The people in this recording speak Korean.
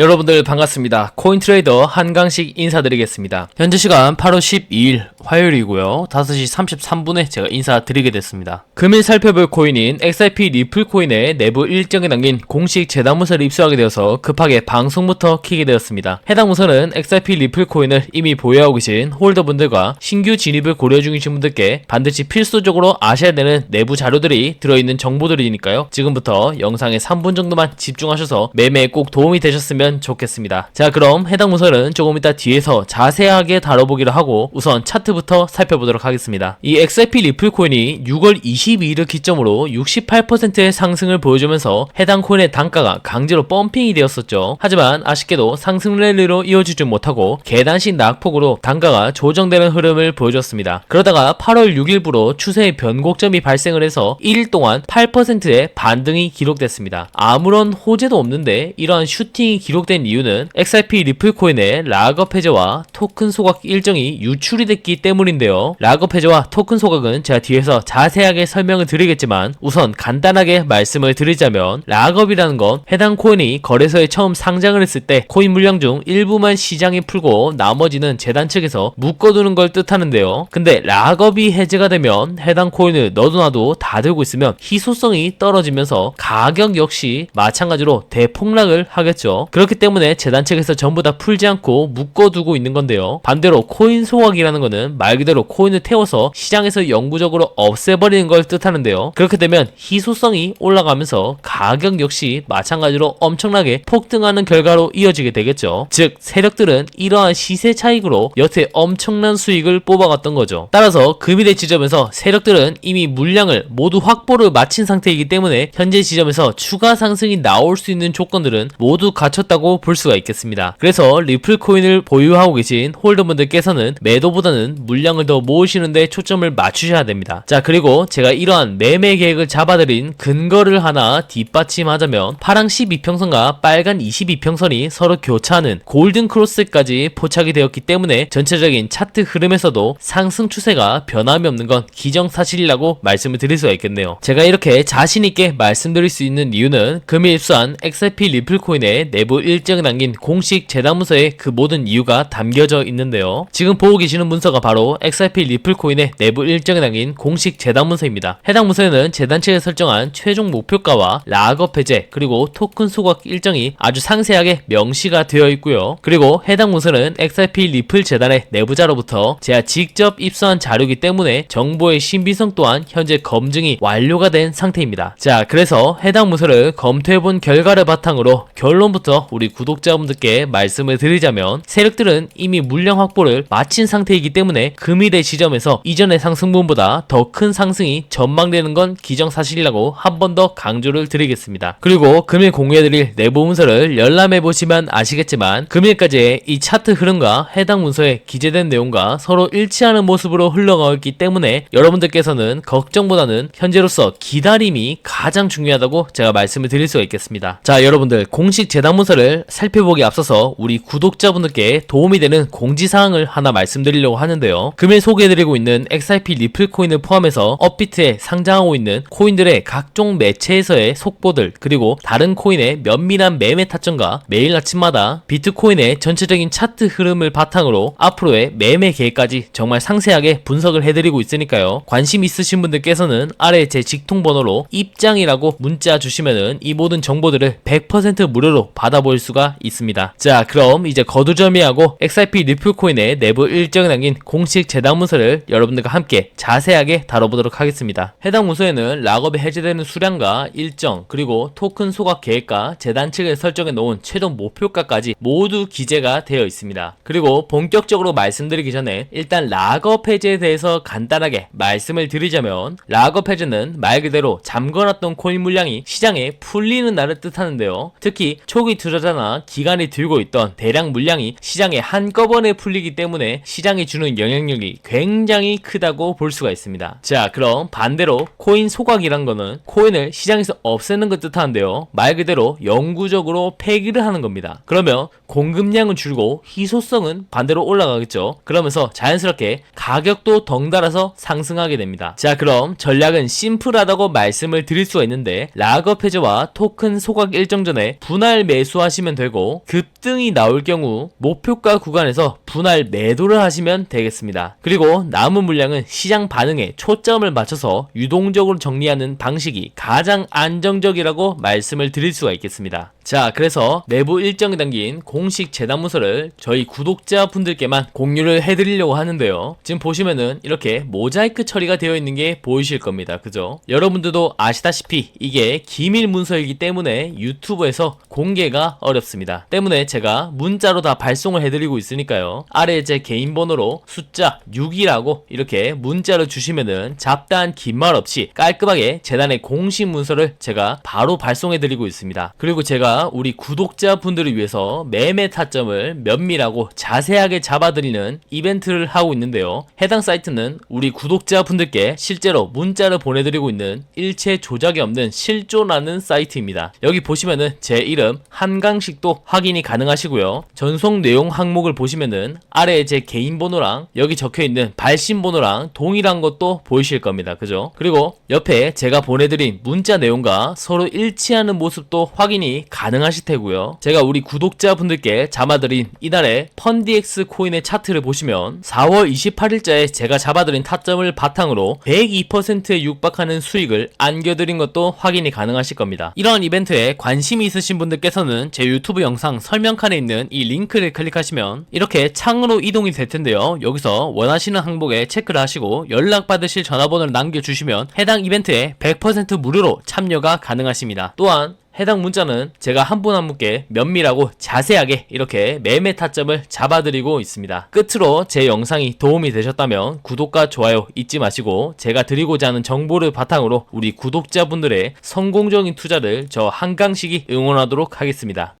여러분들 반갑습니다. 코인트레이더 한강식 인사드리겠습니다. 현재 시간 8월 12일 화요일이고요. 5시 33분에 제가 인사드리게 됐습니다. 금일 살펴볼 코인인 XRP 리플 코인의 내부 일정에 남긴 공식 재단 문서를 입수하게 되어서 급하게 방송부터 키게 되었습니다. 해당 문서는 XRP 리플 코인을 이미 보유하고 계신 홀더분들과 신규 진입을 고려 중이신 분들께 반드시 필수적으로 아셔야 되는 내부 자료들이 들어있는 정보들이니까요. 지금부터 영상의 3분 정도만 집중하셔서 매매에 꼭 도움이 되셨으면 좋겠습니다. 자, 그럼 해당 문서는 조금 이따 뒤에서 자세하게 다뤄보기로 하고 우선 차트부터 살펴보도록 하겠습니다. 이 XRP 리플 코인이 6월 22일을 기점으로 68%의 상승을 보여주면서 해당 코인의 단가가 강제로 펌핑이 되었었죠. 하지만 아쉽게도 상승 랠리로 이어지지 못하고 계단식 낙폭으로 단가가 조정되는 흐름을 보여줬습니다. 그러다가 8월 6일부로 추세의 변곡점이 발생을 해서 1일 동안 8%의 반등이 기록됐습니다. 아무런 호재도 없는데 이러한 슈팅이 기록 된 이유는 XRP 리플 코인의 락업 해제와 토큰 소각 일정이 유출이 됐기 때문인데요. 락업 해제와 토큰 소각은 제가 뒤에서 자세하게 설명을 드리겠지만 우선 간단하게 말씀을 드리자면 락업이라는 건 해당 코인이 거래소에 처음 상장을 했을 때 코인 물량 중 일부만 시장에 풀고 나머지는 재단 측에서 묶어두는 걸 뜻하는데요. 근데 락업이 해제가 되면 해당 코인을 너도나도 다 들고 있으면 희소성이 떨어지면서 가격 역시 마찬가지로 대폭락을 하겠죠. 그렇기 때문에 재단 측에서 전부 다 풀지 않고 묶어두고 있는 건데요. 반대로 코인 소각이라는 거는 말 그대로 코인을 태워서 시장에서 영구적으로 없애버리는 걸 뜻하는데요. 그렇게 되면 희소성이 올라가면서 가격 역시 마찬가지로 엄청나게 폭등하는 결과로 이어지게 되겠죠. 즉 세력들은 이러한 시세 차익으로 여태 엄청난 수익을 뽑아갔던 거죠. 따라서 금일의 지점에서 세력들은 이미 물량을 모두 확보를 마친 상태이기 때문에 현재 지점에서 추가 상승이 나올 수 있는 조건들은 모두 갖췄 다고 볼 수가 있겠습니다. 그래서 리플 코인을 보유하고 계신 홀더분들께서는 매도보다는 물량을 더 모으시는데 초점을 맞추셔야 됩니다. 자 그리고 제가 이러한 매매 계획을 잡아드린 근거를 하나 뒷받침하자면 파랑 12평선과 빨간 22평선이 서로 교차하는 골든 크로스까지 포착이 되었기 때문에 전체적인 차트 흐름에서도 상승 추세가 변함이 없는 건 기정사실이라고 말씀을 드릴 수가 있겠네요. 제가 이렇게 자신있게 말씀드릴 수 있는 이유는 금일 입수한 XRP 리플 코인의 내부 일정을 남긴 공식 재단 문서에 그 모든 이유가 담겨져 있는데요. 지금 보고 계시는 문서가 바로 XRP 리플 코인의 내부 일정을 남긴 공식 재단 문서입니다. 해당 문서에는 재단 측에 설정한 최종 목표가와 락업 해제 그리고 토큰 소각 일정이 아주 상세하게 명시가 되어 있고요. 그리고 해당 문서는 XRP 리플 재단의 내부자로부터 제가 직접 입수한 자료이기 때문에 정보의 신빙성 또한 현재 검증이 완료가 된 상태입니다. 자, 그래서 해당 문서를 검토해본 결과를 바탕으로 결론부터 우리 구독자분들께 말씀을 드리자면 세력들은 이미 물량 확보를 마친 상태이기 때문에 금일의 지점에서 이전의 상승분보다 더 큰 상승이 전망되는 건 기정사실이라고 한 번 더 강조를 드리겠습니다. 그리고 금일 공유해드릴 내부 문서를 열람해 보시면 아시겠지만 금일까지의 이 차트 흐름과 해당 문서에 기재된 내용과 서로 일치하는 모습으로 흘러가고 있기 때문에 여러분들께서는 걱정보다는 현재로서 기다림이 가장 중요하다고 제가 말씀을 드릴 수가 있겠습니다. 자, 여러분들 공식 재단 문서를 살펴보기 앞서서 우리 구독자분들께 도움이 되는 공지사항을 하나 말씀드리려고 하는데요. 금일 소개해드리고 있는 XRP 리플 코인을 포함해서 업비트에 상장하고 있는 코인들의 각종 매체에서의 속보들 그리고 다른 코인의 면밀한 매매 타점과 매일 아침마다 비트코인의 전체적인 차트 흐름을 바탕으로 앞으로의 매매 계획까지 정말 상세하게 분석을 해드리고 있으니까요. 관심 있으신 분들께서는 아래 제 직통번호로 입장이라고 문자 주시면은 이 모든 정보들을 100% 무료로 받아볼 수가 있습니다. 자, 그럼 이제 거두절미하고 XRP 리플 코인의 내부 일정을 남긴 공식 재단 문서를 여러분들과 함께 자세하게 다뤄보도록 하겠습니다. 해당 문서에는 락업이 해제되는 수량과 일정 그리고 토큰 소각 계획과 재단 측에 설정해 놓은 최종 목표가까지 모두 기재가 되어 있습니다. 그리고 본격적으로 말씀드리기 전에 일단 락업 해제에 대해서 간단하게 말씀을 드리자면 락업 해제는 말 그대로 잠궈놨던 코인 물량이 시장에 풀리는 날을 뜻하는데요. 특히 초기 투자 자나 기관이 들고 있던 대량 물량이 시장에 한꺼번에 풀리기 때문에 시장이 주는 영향력이 굉장히 크다고 볼 수가 있습니다. 자, 그럼 반대로 코인 소각이란 거는 코인을 시장에서 없애는 것 뜻하는데요. 말 그대로 영구적으로 폐기를 하는 겁니다. 그러면 공급량은 줄고 희소성은 반대로 올라가겠죠. 그러면서 자연스럽게 가격도 덩달아서 상승하게 됩니다. 자, 그럼 전략은 심플하다고 말씀을 드릴 수가 있는데 락업 해제와 토큰 소각 일정 전에 분할 매수하시 하시면 되고 급등이 나올 경우 목표가 구간에서 분할 매도를 하시면 되겠습니다. 그리고 남은 물량은 시장 반응에 초점을 맞춰서 유동적으로 정리하는 방식이 가장 안정적이라고 말씀을 드릴 수가 있겠습니다. 자, 그래서 내부 일정이 담긴 공식 재단 문서를 저희 구독자분들께만 공유를 해드리려고 하는데요. 지금 보시면은 이렇게 모자이크 처리가 되어 있는 게 보이실 겁니다. 그죠? 여러분들도 아시다시피 이게 기밀 문서이기 때문에 유튜브에서 공개가 어렵습니다. 때문에 제가 문자로 다 발송을 해드리고 있으니까요. 아래 제 개인 번호로 숫자 6이라고 이렇게 문자를 주시면은 잡다한 긴 말 없이 깔끔하게 재단의 공식 문서를 제가 바로 발송해드리고 있습니다. 그리고 제가 우리 구독자분들을 위해서 매매 타점을 면밀하고 자세하게 잡아드리는 이벤트를 하고 있는데요. 해당 사이트는 우리 구독자분들께 실제로 문자를 보내드리고 있는 일체 조작이 없는 실존하는 사이트입니다. 여기 보시면은 제 이름 한 강식도 확인이 가능하시고요. 전송 내용 항목을 보시면은 아래에 제 개인 번호랑 여기 적혀 있는 발신 번호랑 동일한 것도 보이실 겁니다. 그죠? 그리고 옆에 제가 보내드린 문자 내용과 서로 일치하는 모습도 확인이 가능하실 테고요. 제가 우리 구독자분들께 잡아드린 이날의 펀디엑스 코인의 차트를 보시면 4월 28일자에 제가 잡아드린 타점을 바탕으로 102%에 육박하는 수익을 안겨드린 것도 확인이 가능하실 겁니다. 이러한 이벤트에 관심이 있으신 분들께서는 제 유튜브 영상 설명칸에 있는 이 링크를 클릭하시면 이렇게 창으로 이동이 될 텐데요. 여기서 원하시는 항목에 체크를 하시고 연락받으실 전화번호를 남겨주시면 해당 이벤트에 100% 무료로 참여가 가능하십니다. 또한 해당 문자는 제가 한분한 분께 면밀하고 자세하게 이렇게 매매 타점을 잡아드리고 있습니다. 끝으로 제 영상이 도움이 되셨다면 구독과 좋아요 잊지 마시고 제가 드리고자 하는 정보를 바탕으로 우리 구독자분들의 성공적인 투자를 저 한강식이 응원하도록 하겠습니다.